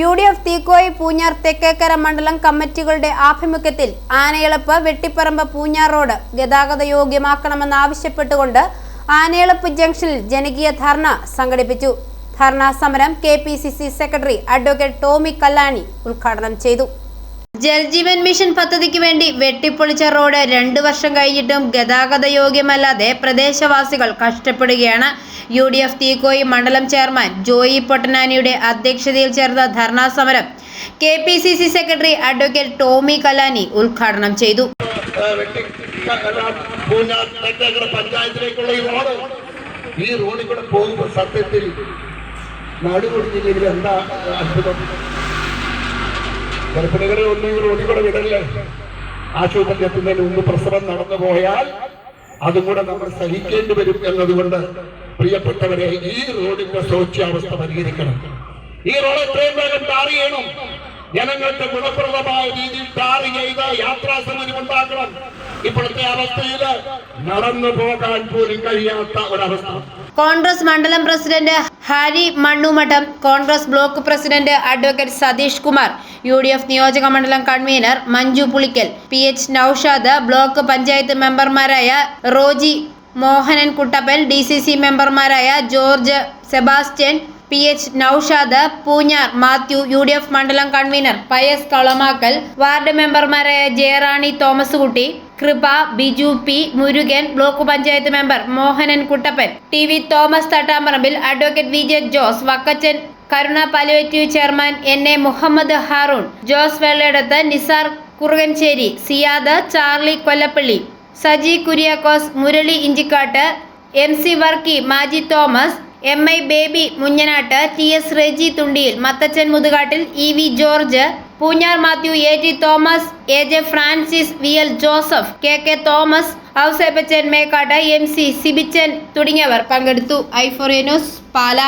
U D F Teekoy Poonjar Thekkekara മണ്ഡലം കമ്മിറ്റികളുടെ ആഭിമുഖ്യത്തിൽ ആനയിളപ്പ് വെട്ടിപ്പറമ്പ് Poonjar road ഗതാഗത യോഗ്യമാക്കണമെന്നാവശ്യപ്പെട്ടുകൊണ്ട് ആനയിളപ്പ് ജംഗ്ഷനിൽ ജനകീയ ധർണ സംഘടിപ്പിച്ചു. ധർണാ സമരം K secretary advocate Tomy Kallani ഉദ്ഘാടനം ചെയ്തു. ജൽജീവൻ മിഷൻ പദ്ധതിക്ക് വേണ്ടി വെട്ടിപ്പൊളിച്ച റോഡ് രണ്ടു വർഷം കഴിഞ്ഞിട്ടും ഗതാഗത യോഗ്യമല്ലാതെ പ്രദേശവാസികൾ കഷ്ടപ്പെടുകയാണ്. യു ഡി എഫ് തീക്കോയി മണ്ഡലം ചെയർമാൻ ജോയി പൊട്ടനാനിയുടെ അധ്യക്ഷതയിൽ ചേർന്ന ധർണാ സമരം K P C C secretary advocate Tomy Kalani ഉദ്ഘാടനം ചെയ്തു. പഞ്ചായത്തിലേക്കുള്ള ഈ റോഡ്. ഈ ഗർഭിണികളെ ഒന്നും ഇവർ റോഡിൽ കൂടെ വിടല്ലേ ആശുപത്രി എത്തുന്നതിന് മുമ്പ് പ്രസവം നടന്നു പോയാൽ അതും കൂടെ നമ്മൾ സഹിക്കേണ്ടി വരും എന്നതുകൊണ്ട് പ്രിയപ്പെട്ടവരെ ഈ റോഡിന്റെ ശോച്യാവസ്ഥ പരിഹരിക്കണം. ഈ റോഡ് എത്രയും വേഗം ടാർ ചെയ്യണം. ജനങ്ങൾക്ക് ഗുണപ്രദമായ രീതിയിൽ ടാർ ചെയ്ത് യാത്രാ സൗകര്യം ഉണ്ടാക്കണം. ഇപ്പോഴത്തെ അവസ്ഥയിൽ നടന്നു പോകാൻ പോലും കഴിയാത്ത ഒരവസ്ഥ. കോൺഗ്രസ് മണ്ഡലം president Harry Mannumadom Congress block president advocate Satheesh Kumar U D F നിയോജക മണ്ഡലം convener Manju Pulickal P H Noushad block panchayat മെമ്പർമാരായ Roji Mohanan Kuttappan D C C മെമ്പർമാരായ George Sebastian P H Noushad Poonjar Mathew U D F മണ്ഡലം convener Pius Kalamackal ward മെമ്പർമാരായ Jayarani Thomas Kutty Kripa Biju P Murugan block panchayat member Mohanan Kuttappan T V Thomas Thattamparambil advocate V J Jose Vakkachan Karuna palliative chairman N A Muhammad Haroon Jose Vellayidathu Nisar Kurukancherry Siyad Charlie Kollappally Saji Kuriakose Murali Inchikattu M C Varkey Maji Thomas M I Baby Munjanattu T S Reji Thundiyil Mathachan Muthukattil E V George Poonjar Mathew A T Thomas A J Francis V L Joseph K K Thomas Ouseppachan Mekkattu M C Sibichan തുടങ്ങിയവർ പങ്കെടുത്തു. ഐഫോറിയ news പാല.